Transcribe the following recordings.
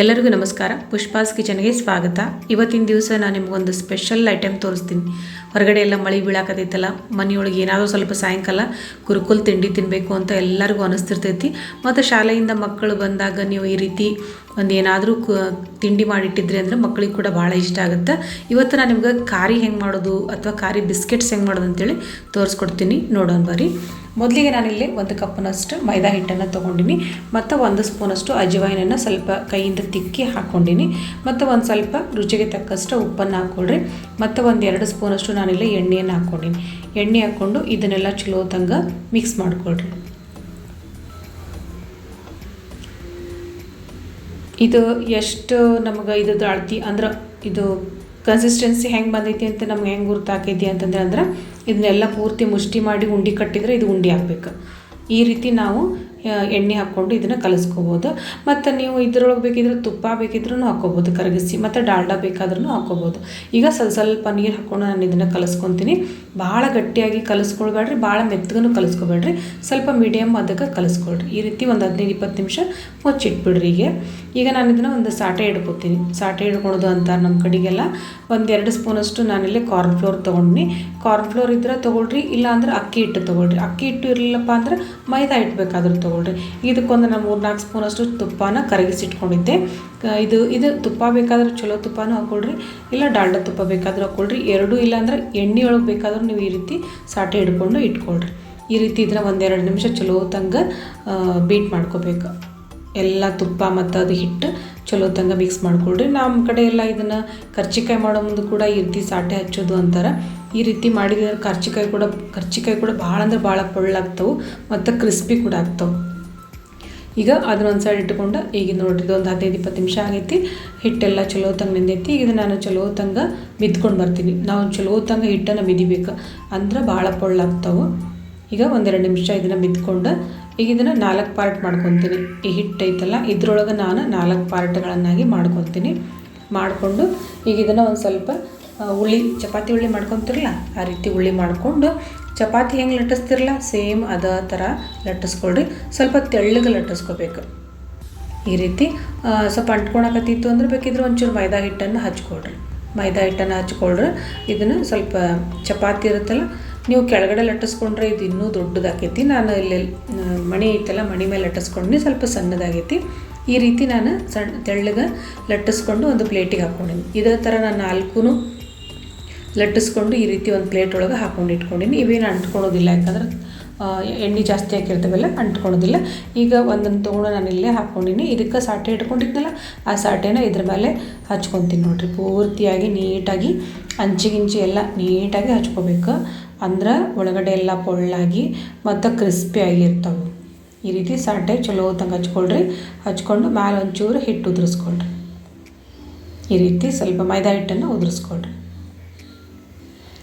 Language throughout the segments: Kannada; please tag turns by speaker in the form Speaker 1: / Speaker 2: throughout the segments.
Speaker 1: ಎಲ್ಲರಿಗೂ ನಮಸ್ಕಾರ. ಪುಷ್ಪಾಸ್ ಕಿಚನ್ಗೆ ಸ್ವಾಗತ. ಇವತ್ತಿನ ದಿವಸ ನಾನು ನಿಮಗೊಂದು ಸ್ಪೆಷಲ್ ಐಟಮ್ ತೋರಿಸ್ತೀನಿ. ಹೊರಗಡೆ ಎಲ್ಲ ಮಳೆ ಬೀಳಾಕತೈತಲ್ಲ ಮನೆಯೊಳಗೆ ಏನಾದರೂ ಸ್ವಲ್ಪ ಸಾಯಂಕಾಲ ಕುರುಕುಲ್ ತಿಂಡಿ ತಿನ್ನಬೇಕು ಅಂತ ಎಲ್ಲರಿಗೂ ಅನಿಸ್ತಿರ್ತೈತಿ. ಮತ್ತು ಶಾಲೆಯಿಂದ ಮಕ್ಕಳು ಬಂದಾಗ ನೀವು ಈ ರೀತಿ ಒಂದು ಏನಾದರೂ ತಿಂಡಿ ಮಾಡಿಟ್ಟಿದ್ರಿ ಅಂದರೆ ಮಕ್ಕಳಿಗೆ ಕೂಡ ಭಾಳ ಇಷ್ಟ ಆಗುತ್ತೆ. ಇವತ್ತು ನಾನು ನಿಮ್ಗೆ ಖಾರಿ ಹೆಂಗೆ ಮಾಡೋದು ಅಥವಾ ಖಾರಿ ಬಿಸ್ಕೆಟ್ಸ್ ಹೆಂಗೆ ಮಾಡೋದು ಅಂತೇಳಿ ತೋರಿಸ್ಕೊಡ್ತೀನಿ. ನೋಡೋಣ ಬರ್ರಿ. ಮೊದಲಿಗೆ ನಾನಿಲ್ಲಿ ಒಂದು ಕಪ್ನಷ್ಟು ಮೈದಾ ಹಿಟ್ಟನ್ನು ತೊಗೊಂಡಿನಿ, ಮತ್ತು ಒಂದು ಸ್ಪೂನಷ್ಟು ಅಜವಾಯಿನನ್ನು ಸ್ವಲ್ಪ ಕೈಯಿಂದ ತಿಕ್ಕಿ ಹಾಕ್ಕೊಂಡಿನಿ ಮತ್ತು ಒಂದು ಸ್ವಲ್ಪ ರುಚಿಗೆ ತಕ್ಕಷ್ಟು ಉಪ್ಪನ್ನು ಹಾಕ್ಕೊಳ್ರಿ ಮತ್ತು ಒಂದು ಎರಡು ಸ್ಪೂನಷ್ಟು ನಾನಿಲ್ಲಿ ಎಣ್ಣೆಯನ್ನು ಹಾಕ್ಕೊಂಡಿನಿ ಎಣ್ಣೆ ಹಾಕ್ಕೊಂಡು ಇದನ್ನೆಲ್ಲ ಚಲೋ ತಂಗ ಮಿಕ್ಸ್ ಮಾಡ್ಕೊಳ್ರಿ. ಇದು ಎಷ್ಟು ನಮಗೆ ಇದು ಅಳತಿ ಅಂದ್ರೆ ಇದು ಕನ್ಸಿಸ್ಟೆನ್ಸಿ ಹೆಂಗೆ ಬಂದೈತಿ ಅಂತ ನಮ್ಗೆ ಹೆಂಗೆ ಗುರ್ತಾಕೈತಿ ಅಂತಂದ್ರೆ ಅಂದ್ರೆ ಇದನ್ನೆಲ್ಲ ಪೂರ್ತಿ ಮುಷ್ಟಿ ಮಾಡಿ ಉಂಡಿ ಕಟ್ಟಿದರೆ ಇದು ಉಂಡಿ ಹಾಕ್ಬೇಕು ಈ ರೀತಿ ನಾವು ಎಣ್ಣೆ ಹಾಕ್ಕೊಂಡು ಇದನ್ನು ಕಲಿಸ್ಕೋಬೋದು. ಮತ್ತು ನೀವು ಇದ್ರೊಳಗೆ ಬೇಕಿದ್ರೆ ತುಪ್ಪ ಬೇಕಿದ್ರೂ ಹಾಕ್ಕೋಬೋದು, ಕರಗಿಸಿ. ಮತ್ತು ಡಾಲ್ಡಾ ಬೇಕಾದ್ರೂ ಹಾಕ್ಕೋಬೋದು. ಈಗ ಸ್ವಲ್ಪ ಸ್ವಲ್ಪ ನೀರು ಹಾಕ್ಕೊಂಡು ನಾನು ಇದನ್ನು ಕಲಿಸ್ಕೊತೀನಿ. ಭಾಳ ಗಟ್ಟಿಯಾಗಿ ಕಲಿಸ್ಕೊಳ್ಬೇಡ್ರಿ, ಭಾಳ ಮೆತ್ತಗೂ ಕಲಿಸ್ಕೊಬೇಡ್ರಿ. ಸ್ವಲ್ಪ ಮೀಡಿಯಮ್ ಅದಕ್ಕೆ ಕಲಿಸ್ಕೊಳ್ರಿ. ಈ ರೀತಿ ಒಂದು ಹದಿನೈದು, ಇಪ್ಪತ್ತು ನಿಮಿಷ ಮುಚ್ಚಿಟ್ಬಿಡ್ರಿ ಈಗ ಈಗ ನಾನು ಇದನ್ನು ಒಂದು ಸಾಟೆ ಹಿಡ್ಕೊತೀನಿ. ಸಾಟೆ ಹಿಡ್ಕೊಳೋದು ಅಂತ ನಮ್ಮ ಕಡೆಗೆಲ್ಲ ಒಂದು ಎರಡು ಸ್ಪೂನಷ್ಟು ನಾನಿಲ್ಲಿ ಕಾರ್ನ್ ಫ್ಲೋರ್ ತೊಗೊಂಡಿನಿ. ಕಾರ್ನ್ ಫ್ಲೋರ್ ಇದ್ರೆ ತೊಗೊಳ್ರಿ, ಇಲ್ಲಾಂದ್ರೆ ಅಕ್ಕಿ ಹಿಟ್ಟು ತೊಗೊಳ್ರಿ. ಅಕ್ಕಿ ಹಿಟ್ಟು ಇರಲಿಲ್ಲಪ್ಪ ಅಂದ್ರೆ ಮೈದಾ ಹಿಟ್ಟು ಬೇಕಾದ್ರೂ ತೊಗೊಳ್ರಿ. ಇದಕ್ಕೊಂದು ನಾನು ಮೂರು ನಾಲ್ಕು ಸ್ಪೂನಷ್ಟು ತುಪ್ಪನ ಕರಗಿಸಿಟ್ಕೊಂಡಿದ್ದೆ. ಇದು ಇದು ತುಪ್ಪ ಬೇಕಾದ್ರೆ ಚಲೋ ತುಪ್ಪನೂ ಹಾಕ್ಕೊಳ್ರಿ ಇಲ್ಲ ಡಾಲ್ಡ ತುಪ್ಪ ಬೇಕಾದರೂ ಹಾಕ್ಕೊಳ್ರಿ ಎರಡೂ ಇಲ್ಲ ಅಂದ್ರೆ ಎಣ್ಣೆ ಒಳಗೆ ಬೇಕಾದ್ರೂ ನೀವು ಈ ರೀತಿ ಸಾಟೆ ಹಿಡ್ಕೊಂಡು ಇಟ್ಕೊಳ್ರಿ. ಈ ರೀತಿ ಇದನ್ನ ಒಂದೆರಡು ನಿಮಿಷ ಚಲೋ ತಂಗ ಬೀಟ್ ಮಾಡ್ಕೋಬೇಕು. ಎಲ್ಲ ತುಪ್ಪ ಮತ್ತು ಅದು ಹಿಟ್ಟು ಚಲೋ ತಂಗ ಮಿಕ್ಸ್ ಮಾಡ್ಕೊಳ್ರಿ. ನಮ್ಮ ಕಡೆ ಎಲ್ಲ ಇದನ್ನು ಕರ್ಚಿಕಾಯಿ ಮಾಡೋ ಮುಂದೆ ಕೂಡ ಈ ರೀತಿ ಸಾಟೆ ಹಚ್ಚೋದು ಅಂತಾರೆ. ಈ ರೀತಿ ಮಾಡಿದ್ರೆ ಕರ್ಚಿಕಾಯಿ ಕೂಡ ಕರ್ಚಿಕಾಯಿ ಕೂಡ ಭಾಳ ಅಂದ್ರೆ ಭಾಳ ಪೊಳ್ಳಾಗ್ತವೆ. ಮತ್ತು ಕ್ರಿಸ್ಪಿ ಕೂಡ ಆಗ್ತವೆ. ಈಗ ಅದನ್ನ ಒಂದು ಸೈಡ್ ಇಟ್ಕೊಂಡು ಈಗ ನೋಡ್ರಿ ಒಂದು ಹದಿನೈದು ಇಪ್ಪತ್ತು ನಿಮಿಷ ಆಗೈತಿ. ಹಿಟ್ಟೆಲ್ಲ ಚಲೋ ತಂಗ ನಿಂದೈತಿ ಈಗ ನಾನು ಚಲೋ ತಂಗ ಬಿದ್ಕೊಂಡು ಬರ್ತೀನಿ. ನಾವು ಚಲೋ ತಂಗ ಹಿಟ್ಟನ್ನು ಬಿದಿಬೇಕು. ಅಂದ್ರೆ ಭಾಳ ಪೊಳ್ಳಾಗ್ತಾವೆ ಈಗ ಒಂದೆರಡು ನಿಮಿಷ ಇದನ್ನು ಬಿದ್ಕೊಂಡು ಈಗ ಇದನ್ನು ನಾಲ್ಕು ಪಾರ್ಟ್ ಮಾಡ್ಕೊತೀನಿ. ಈ ಹಿಟ್ಟು ಐತಲ್ಲ, ಇದ್ರೊಳಗೆ ನಾನು ನಾಲ್ಕು ಪಾರ್ಟ್ಗಳನ್ನಾಗಿ ಮಾಡ್ಕೊತೀನಿ. ಮಾಡಿಕೊಂಡು ಈಗ ಇದನ್ನು ಒಂದು ಸ್ವಲ್ಪ ಉಳ್ಳಿ ಚಪಾತಿ ಉಳ್ಳಿ ಮಾಡ್ಕೊತಿರಲ್ಲ, ಆ ರೀತಿ ಉಳ್ಳಿ ಮಾಡಿಕೊಂಡು ಚಪಾತಿ ಹೆಂಗೆ ಲಟ್ಟಿಸ್ತಿರಲ್ಲ ಸೇಮ್ ಅದೇ ಥರ ಲಟ್ಟಿಸ್ಕೊಳ್ರಿ. ಸ್ವಲ್ಪ ತೆಳ್ಳಗೆ ಲಟ್ಟಿಸ್ಕೋಬೇಕು. ಈ ರೀತಿ ಸ್ವಲ್ಪ ಅಂಟ್ಕೊಳಕತ್ತಿತ್ತು ಅಂದ್ರೆ ಬೇಕಿದ್ರೆ ಒಂಚೂರು ಮೈದಾ ಹಿಟ್ಟನ್ನು ಹಚ್ಕೊಳ್ರಿ. ಮೈದಾ ಹಿಟ್ಟನ್ನು ಹಚ್ಕೊಳ್ರಿ. ಇದನ್ನು ಸ್ವಲ್ಪ ಚಪಾತಿ ಇರುತ್ತಲ್ಲ, ನೀವು ಕೆಳಗಡೆ ಲಟ್ಟಿಸ್ಕೊಂಡ್ರೆ ಇದು ಇನ್ನೂ ದೊಡ್ಡದಾಕೈತಿ. ನಾನು ಇಲ್ಲಿ ಮಣಿ ಐತಲ್ಲ, ಮಣಿ ಮೇಲೆ ಲಟ್ಟಿಸ್ಕೊಂಡು ಸ್ವಲ್ಪ ಸಣ್ಣದಾಗೈತಿ. ಈ ರೀತಿ ನಾನು ಸಣ್ಣ ತೆಳ್ಳಗೆ ಲಟ್ಟಿಸ್ಕೊಂಡು ಒಂದು ಪ್ಲೇಟಿಗೆ ಹಾಕ್ಕೊಂಡಿನಿ. ಇದೇ ಥರ ನಾನು ನಾಲ್ಕು ಲಟ್ಟಿಸ್ಕೊಂಡು ಈ ರೀತಿ ಒಂದು ಪ್ಲೇಟ್ ಒಳಗೆ ಹಾಕೊಂಡು ಇಟ್ಕೊಂಡಿನಿ. ಇವೇನು ಅಂಟ್ಕೊಳೋದಿಲ್ಲ ಯಾಕಂದ್ರೆ ಎಣ್ಣೆ ಜಾಸ್ತಿ ಹಾಕಿರ್ತವೆಲ್ಲ ಅಂಟ್ಕೊಳೋದಿಲ್ಲ ಈಗ ಒಂದೊಂದು ತೊಗೊಂಡು ನಾನು ಇಲ್ಲೇ ಹಾಕ್ಕೊಂಡಿನಿ ಇದಕ್ಕೆ ಸಾಟೆ ಇಟ್ಕೊಂಡಿದ್ನಲ್ಲ, ಆ ಸಾಟೆನ ಇದ್ರ ಮೇಲೆ ಹಚ್ಕೊತೀನಿ ನೋಡಿರಿ. ಪೂರ್ತಿಯಾಗಿ ನೀಟಾಗಿ ಅಂಚಿಗಿಂಚಿ ಎಲ್ಲ ನೀಟಾಗಿ ಹಚ್ಕೋಬೇಕು. ಅಂದ್ರೆ ಒಳಗಡೆ ಎಲ್ಲ ಪೊಳ್ಳಾಗಿ, ಮತ್ತು ಕ್ರಿಸ್ಪಿ ಆಗಿರ್ತವೆ. ಈ ರೀತಿ ಸಾಟೆ ಚಲೋ ತಂಗ ಹಚ್ಕೊಳ್ರಿ. ಹಚ್ಕೊಂಡು ಮ್ಯಾಲೆ ಒಂಚೂರು ಹಿಟ್ಟು ಉದುರಿಸ್ಕೊಳ್ರಿ. ಈ ರೀತಿ ಸ್ವಲ್ಪ ಮೈದಾ ಹಿಟ್ಟನ್ನು ಉದುರಿಸ್ಕೊಳ್ರಿ.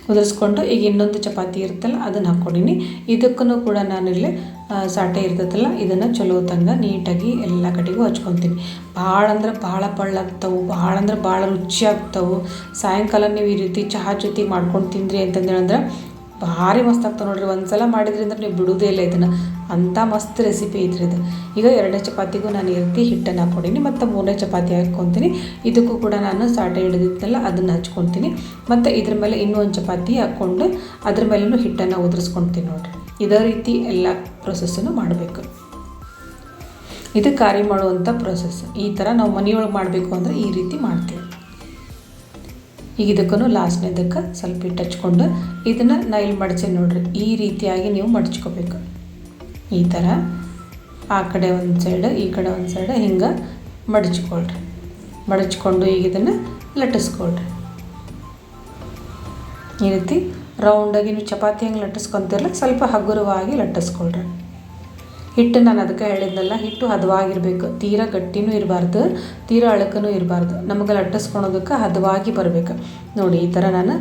Speaker 1: ಉದುರಿಸ್ಕೊಂಡು ಈಗ ಇನ್ನೊಂದು ಚಪಾತಿ ಇರುತ್ತಲ್ಲ, ಅದನ್ನು ಹಾಕ್ಕೊಂಡಿನಿ. ಇದಕ್ಕೂ ಕೂಡ ನಾನಿಲ್ಲಿ ಸಾಟೆ ಇರ್ತೈತಲ್ಲ ಇದನ್ನು ಚಲೋ ತಂಗ ನೀಟಾಗಿ ಎಲ್ಲ ಕಡೆಗೂ ಹಚ್ಕೊತೀನಿ. ಭಾಳ ಅಂದ್ರೆ ಭಾಳ ಪಳ್ಳಾಗ್ತವೆ ಭಾಳ ಅಂದ್ರೆ ಭಾಳ ರುಚಿ ಆಗ್ತವೆ. ಸಾಯಂಕಾಲ ನೀವು ಈ ರೀತಿ ಚಹಾ ಜೊತೆ ಮಾಡ್ಕೊಂಡು ತಿಂದ್ರಿ ಅಂತಂದೇಳಂದ್ರೆ ಭಾರಿ ಮಸ್ತ್ ಆಗ್ತಾವೆ ನೋಡ್ರಿ. ಒಂದು ಸಲ ಮಾಡಿದ್ರಿ ಅಂದ್ರೆ ನೀವು ಬಿಡೋದೇ ಇಲ್ಲ ಇದನ್ನು. ಅಂಥ ಮಸ್ತ್ ರೆಸಿಪಿ ಐತ್ರಿ ಇದು. ಈಗ ಎರಡನೇ ಚಪಾತಿಗೂ ನಾನು ರೀತಿ ಹಿಟ್ಟನ್ನು ಹಾಕ್ಕೊಂಡಿನಿ ಮತ್ತು ಮೂರನೇ ಚಪಾತಿ ಹಾಕ್ಕೊತೀನಿ ಇದಕ್ಕೂ ಕೂಡ ನಾನು ಸಾಟೆ ಹಿಡಿದಿತ್ತಲ್ಲ, ಅದನ್ನು ಹಚ್ಕೊತೀನಿ. ಮತ್ತು ಇದ್ರ ಮೇಲೆ ಇನ್ನೂ ಒಂದು ಚಪಾತಿ ಹಾಕ್ಕೊಂಡು ಅದ್ರ ಮೇಲೂ ಹಿಟ್ಟನ್ನು ಉದುರಿಸ್ಕೊತೀನಿ ನೋಡಿರಿ. ಇದೇ ರೀತಿ ಎಲ್ಲ ಪ್ರೊಸೆಸ್ಸನ್ನು ಮಾಡಬೇಕು. ಇದು ಕಾರಿ ಮಾಡುವಂಥ ಪ್ರೊಸೆಸ್ ಈ ಥರ ನಾವು ಮನೆಯೊಳಗೆ ಮಾಡಬೇಕು ಅಂದರೆ ಈ ರೀತಿ ಮಾಡ್ತೀವಿ. ಈಗ ಇದಕ್ಕೂ ಲಾಸ್ಟ್ನೇದಕ್ಕೆ ಸ್ವಲ್ಪ ಹಿಟ್ಟು ಹಚ್ಕೊಂಡು ಇದನ್ನು ನಾ ಇಲ್ಲಿ ಮಡಚೇನಿ ನೋಡ್ರಿ. ಈ ರೀತಿಯಾಗಿ ನೀವು ಮಡಚ್ಕೋಬೇಕು. ಈ ಥರ ಆ ಕಡೆ ಒಂದು ಸೈಡ್ ಈ ಕಡೆ ಒಂದು ಸೈಡ್ ಹಿಂಗೆ ಮಡಚ್ಕೊಳ್ರಿ. ಮಡಚ್ಕೊಂಡು ಈಗ ಇದನ್ನು ಲಟ್ಟಿಸ್ಕೊಳ್ರಿ. ಈ ರೀತಿ ರೌಂಡಾಗಿ ನೀವು ಚಪಾತಿ ಹೆಂಗೆ ಲಟ್ಟಿಸ್ಕೊತಿರಲ್ಲ, ಸ್ವಲ್ಪ ಹಗುರವಾಗಿ ಲಟ್ಟಿಸ್ಕೊಳ್ರಿ. ಹಿಟ್ಟು ನಾನು ಅದಕ್ಕೆ ಹೇಳಿದ್ನಲ್ಲ, ಹಿಟ್ಟು ಹದವಾಗಿರಬೇಕು. ತೀರಾ ಗಟ್ಟಿನೂ ಇರಬಾರ್ದು, ತೀರಾ ಅಳಕನೂ ಇರಬಾರ್ದು. ನಮಗೆ ಲಟ್ಟಿಸ್ಕೊಳೋದಕ್ಕೆ ಹದವಾಗಿ ಬರಬೇಕು. ನೋಡಿ, ಈ ಥರ ನಾನು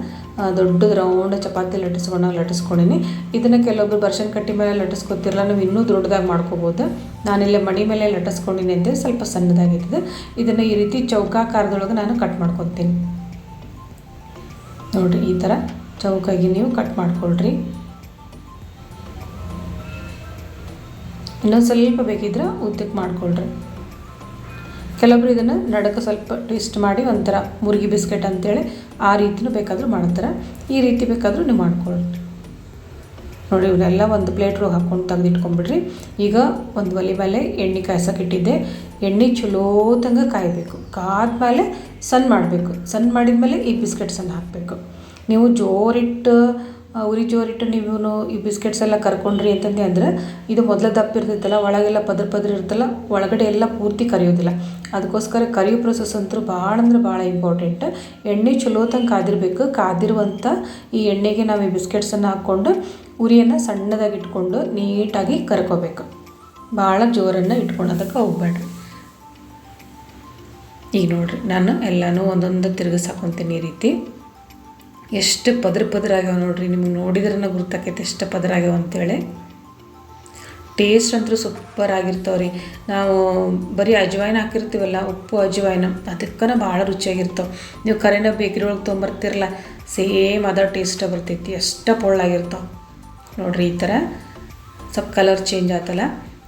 Speaker 1: ದೊಡ್ಡ ರೌಂಡ್ ಚಪಾತಿ ಲಟ್ಟಿಸ್ಕೊಂಡಾಗ ಲಟ್ಟಿಸ್ಕೊಂಡಿನಿ ಇದನ್ನು ಕೆಲವೊಬ್ರು ಬರ್ಷನ್ ಕಟ್ಟಿ ಮೇಲೆ ಲಟ್ಟಿಸ್ಕೊತಿರಲ್ಲ ನೀವು ಇನ್ನೂ ದೊಡ್ಡದಾಗಿ ಮಾಡ್ಕೋಬೋದು. ನಾನಿಲ್ಲೇ ಮಣಿ ಮೇಲೆ ಲಟ್ಟಿಸ್ಕೊಂಡಿನಿ ಅಂದರೆ ಸ್ವಲ್ಪ ಸಣ್ಣದಾಗಿರ್ತದೆ. ಇದನ್ನು ಈ ರೀತಿ ಚೌಕಾಕಾರದೊಳಗೆ ನಾನು ಕಟ್ ಮಾಡ್ಕೊತೀನಿ. ನೋಡಿರಿ ಈ ಥರ ಚೌಕಾಗಿ ನೀವು ಕಟ್ ಮಾಡ್ಕೊಳ್ರಿ. ಇನ್ನೊಂದು ಸ್ವಲ್ಪ ಬೇಕಿದ್ರೆ ಉದ್ದಕ್ಕೆ ಮಾಡ್ಕೊಳ್ರಿ. ಕೆಲವೊಬ್ರು ಇದನ್ನು ನಡಕ ಸ್ವಲ್ಪ ಟೇಸ್ಟ್ ಮಾಡಿ ಒಂಥರ ಮುರುಗಿ ಬಿಸ್ಕೆಟ್ ಅಂತೇಳಿ ಆ ರೀತಿನೂ ಬೇಕಾದರೂ ಮಾಡ್ತಾರೆ. ಈ ರೀತಿ ಬೇಕಾದರೂ ನೀವು ಮಾಡ್ಕೊಳ್ರಿ. ನೋಡಿ ಇವನ್ನೆಲ್ಲ ಒಂದು ಪ್ಲೇಟ್ ರೋಗ ಹಾಕ್ಕೊಂಡು ತೆಗೆದಿಟ್ಕೊಂಡ್ಬಿಡ್ರಿ. ಈಗ ಒಂದು ಒಲೆ ಮೇಲೆ ಎಣ್ಣೆ ಕಾಯ್ಸೋಕೆ ಇಟ್ಟಿದ್ದೆ. ಎಣ್ಣೆ ಚಲೋ ತಂಗ ಕಾಯಬೇಕು. ಕಾದ್ಮೇಲೆ ಸಣ್ಣ ಮಾಡಬೇಕು. ಸಣ್ಣ ಮಾಡಿದ್ಮೇಲೆ ಈ ಬಿಸ್ಕೆಟ್ಸನ್ನು ಹಾಕಬೇಕು. ನೀವು ಜೋರಿಟ್ಟು ಉರಿ ಜೋರಿಟ್ಟು ನೀವು ಈ ಬಿಸ್ಕೆಟ್ಸ್ ಎಲ್ಲ ಕರ್ಕೊಂಡ್ರಿ ಅಂತಂದು ಅಂದ್ರೆ, ಇದು ಮೊದಲ ದಪ್ಪ ಇರ್ತೈತಲ್ಲ, ಒಳಗೆಲ್ಲ ಪದ್ರ ಪದ್ರ ಇರ್ತಲ್ಲ, ಒಳಗಡೆ ಎಲ್ಲ ಪೂರ್ತಿ ಕರಿಯೋದಿಲ್ಲ. ಅದಕ್ಕೋಸ್ಕರ ಕರಿಯೋ ಪ್ರೊಸೆಸ್ ಅಂತೂ ಭಾಳ ಅಂದ್ರೆ ಭಾಳ ಇಂಪಾರ್ಟೆಂಟ್ ಎಣ್ಣೆ ಚಲೋ ತಂಗೆ ಕಾದಿರಬೇಕು. ಕಾದಿರುವಂಥ ಈ ಎಣ್ಣೆಗೆ ನಾವು ಈ ಬಿಸ್ಕೆಟ್ಸನ್ನು ಹಾಕ್ಕೊಂಡು ಉರಿಯನ್ನು ಸಣ್ಣದಾಗಿ ಇಟ್ಕೊಂಡು ನೀಟಾಗಿ ಕರ್ಕೋಬೇಕು. ಭಾಳ ಜೋರನ್ನು ಇಟ್ಕೊಳೋದಕ್ಕೆ ಹೋಗ್ಬೇಡ್ರಿ ಈಗ ನೋಡ್ರಿ, ನಾನು ಎಲ್ಲನೂ ಒಂದೊಂದು ತಿರುಗಿಸ್ ಈ ರೀತಿ. ಎಷ್ಟು ಪದ್ರ ಪದರ ಆಗ್ಯಾವ ನೋಡ್ರಿ, ನಿಮ್ಗೆ ನೋಡಿದ್ರನ್ನ ಗುರ್ತಾಕೈತೆ ಎಷ್ಟು ಪದ್ರ ಆಗ್ಯಾವ ಅಂತೇಳಿ. ಟೇಸ್ಟ್ ಅಂತೂ ಸೂಪರ್ ಆಗಿರ್ತಾವೆ ರೀ ನಾವು ಬರೀ ಅಜ್ವಾಯಿನ ಹಾಕಿರ್ತೀವಲ್ಲ, ಉಪ್ಪು, ಅಜ್ವಾಯಿನ, ಅದಕ್ಕನ ಭಾಳ ರುಚಿಯಾಗಿರ್ತಾವೆ. ನೀವು ಕರೆನ ಬೇಕ್ರಿ ಒಳಗೆ ತೊಗೊಂಬರ್ತಿರಲ್ಲ ಸೇಮ್ ಅದ ಟೇಸ್ಟ ಬರ್ತೈತಿ, ಎಷ್ಟು ಪೊಳ್ಳಾಗಿರ್ತಾವೆ. ನೋಡ್ರಿ ಈ ಥರ ಸ್ವಲ್ಪ ಕಲರ್ ಚೇಂಜ್ ಆತಲ್ಲ.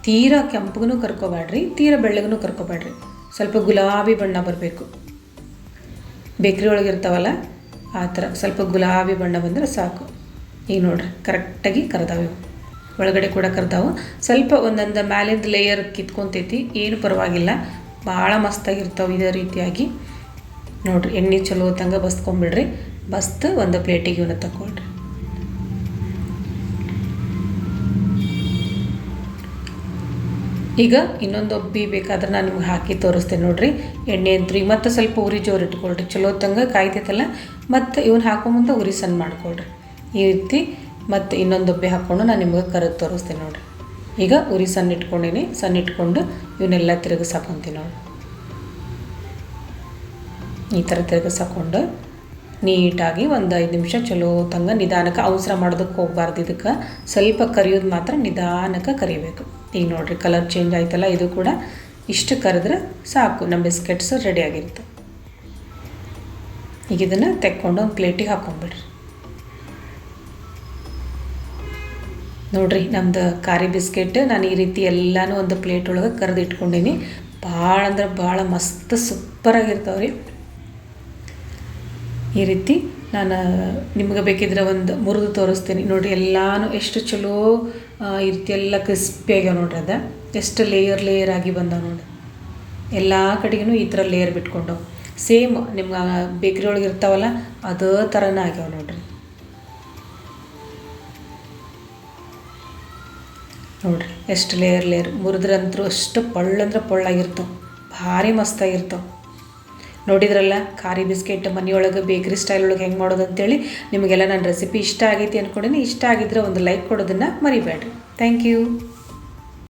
Speaker 1: ತೀರಾ ಕೆಂಪಗೂ ಕರ್ಕೋಬೇಡ್ರಿ ತೀರಾ ಬೆಳ್ಳಗೂ ಕರ್ಕೋಬೇಡ್ರಿ ಸ್ವಲ್ಪ ಗುಲಾಬಿ ಬಣ್ಣ ಬರಬೇಕು. ಬೇಕ್ರಿ ಒಳಗೆ ಇರ್ತಾವಲ್ಲ ಆ ಥರ ಸ್ವಲ್ಪ ಗುಲಾಬಿ ಬಣ್ಣ ಬಂದರೆ ಸಾಕು. ಈಗ ನೋಡ್ರಿ, ಕರೆಕ್ಟಾಗಿ ಕರ್ದಾವೆ. ಒಳಗಡೆ ಕೂಡ ಕರೆದಾವು. ಸ್ವಲ್ಪ ಒಂದೊಂದು ಮ್ಯಾಲಿಂದ ಲೇಯರ್ ಕಿತ್ಕೊತೈತಿ. ಏನು ಪರವಾಗಿಲ್ಲ. ಭಾಳ ಮಸ್ತಾಗಿರ್ತಾವೆ ಇದೇ ರೀತಿಯಾಗಿ. ನೋಡ್ರಿ, ಎಣ್ಣೆ ಚಲೋ ತಂಗ ಬಸ್ಕೊಂಬಿಡ್ರಿ. ಬಸ್ತು ಒಂದು ಪ್ಲೇಟಿಗೆ ಇವನ್ನ ತಗೊಳ್ರಿ ಈಗ ಇನ್ನೊಂದು ಅಬ್ಬಿ ಬೇಕಾದ್ರೆ ನಾನು ನಿಮ್ಗೆ ಹಾಕಿ ತೋರಿಸ್ತೇನೆ ನೋಡ್ರಿ. ಎಣ್ಣೆ ಅಂತ್ರಿ ಮತ್ತು ಸ್ವಲ್ಪ ಉರಿ ಜೋರು ಇಟ್ಕೊಳ್ರಿ. ಚಲೋ ತಂಗ ಕಾಯ್ತೈತಲ್ಲ? ಮತ್ತು ಇವನ್ನ ಮುಂದೆ ಉರಿ ಸಣ್ಣ ಮಾಡ್ಕೊಳ್ರಿ. ಈ ರೀತಿ ಮತ್ತು ಇನ್ನೊಂದು ಅಬ್ಬಿ ಹಾಕ್ಕೊಂಡು ನಾನು ನಿಮ್ಗೆ ಕರೆದು ತೋರಿಸ್ತೇನೆ ನೋಡ್ರಿ. ಈಗ ಉರಿ ಸಣ್ಣ ಇಟ್ಕೊಂಡೀನಿ. ಸಣ್ಣ ಇಟ್ಕೊಂಡು ಇವನ್ನೆಲ್ಲ ತಿರುಗಿಸಾಕೊಂತೀನಿ ನೋಡಿ ಈ ಥರ ತಿರುಗಿಸಾಕೊಂಡು ನೀಟಾಗಿ ಒಂದು ಐದು ನಿಮಿಷ ಚಲೋ ತಂಗ ನಿಧಾನಕ್ಕೆ ಅವಸರ ಮಾಡೋದಕ್ಕೆ ಹೋಗ್ಬಾರ್ದು ಇದಕ್ಕೆ. ಸ್ವಲ್ಪ ಕರಿಯೋದು ಮಾತ್ರ ನಿಧಾನಕ್ಕೆ ಕರಿಬೇಕು. ಈಗ ನೋಡ್ರಿ ಕಲರ್ ಚೇಂಜ್ ಆಯ್ತಲ್ಲ, ಇದು ಕೂಡ ಇಷ್ಟು ಕರೆದ್ರೆ ಸಾಕು ನಮ್ಮ ಬಿಸ್ಕೆಟ್ಸ್ ರೆಡಿ ಆಗಿರುತ್ತೆ. ಈಗ ಇದನ್ನು ತೆಕ್ಕೊಂಡು ಒಂದು ಪ್ಲೇಟಿಗೆ ಹಾಕೊಂಡ್ಬಿಡ್ರಿ ನೋಡ್ರಿ, ನಮ್ದು ಕಾರಿ ಬಿಸ್ಕೆಟ್ ನಾನು ಈ ರೀತಿ ಎಲ್ಲನೂ ಒಂದು ಪ್ಲೇಟ್ ಒಳಗೆ ಕರೆದು ಇಟ್ಕೊಂಡೀನಿ. ಭಾಳ ಅಂದ್ರೆ ಭಾಳ ಮಸ್ತ್ ಸೂಪರಾಗಿರ್ತಾವೆ ರೀ ಈ ರೀತಿ ನಾನು, ನಿಮ್ಗೆ ಬೇಕಿದ್ರೆ ಒಂದು ಮುರಿದು ತೋರಿಸ್ತೀನಿ. ನೋಡಿರಿ, ಎಲ್ಲಾನು ಎಷ್ಟು ಚಲೋ ಈ ರೀತಿ ಎಲ್ಲ ಕ್ರಿಸ್ಪಿ ಆಗ್ಯಾವ ನೋಡ್ರಿ ಅದು. ಎಷ್ಟು ಲೇಯರ್ ಲೇಯರ್ ಆಗಿ ಬಂದಾವ ನೋಡಿ ಎಲ್ಲ ಕಡೆಗೂ ಈ ಥರ ಲೇಯರ್ ಬಿಟ್ಕೊಂಡವು. ಸೇಮ್ ನಿಮ್ಗೆ ಬೇಕ್ರಿ ಒಳಗೆ ಇರ್ತಾವಲ್ಲ, ಅದೇ ಥರನೇ ಆಗ್ಯಾವ ನೋಡ್ರಿ. ನೋಡ್ರಿ, ಎಷ್ಟು ಲೇಯರ್ ಲೇಯರ್ ಮುರಿದ್ರಂತೂ ಅಷ್ಟು ಪಳ್ಳಂದ್ರೆ ಪಳ್ಳಾಗಿರ್ತಾವೆ ಭಾರಿ ಮಸ್ತಾಗಿರ್ತಾವೆ ನೋಡಿದ್ರಲ್ಲ? ಖಾರಿ ಬಿಸ್ಕೆಟ್ ಮನೆಯೊಳಗೆ, ಬೇಕ್ರಿ ಸ್ಟೈಲ್ ಒಳಗೆ ಹೆಂಗೆ ಮಾಡೋದು ಅಂತೇಳಿ ನಿಮಗೆಲ್ಲ ನನ್ನ ರೆಸಿಪಿ ಇಷ್ಟ ಆಗೈತಿ ಅಂದ್ಕೊಂಡಿನಿ ಇಷ್ಟ ಆಗಿದ್ರೆ ಒಂದು ಲೈಕ್ ಕೊಡೋದನ್ನು ಮರಿಬೇಡ್ರಿ. Thank you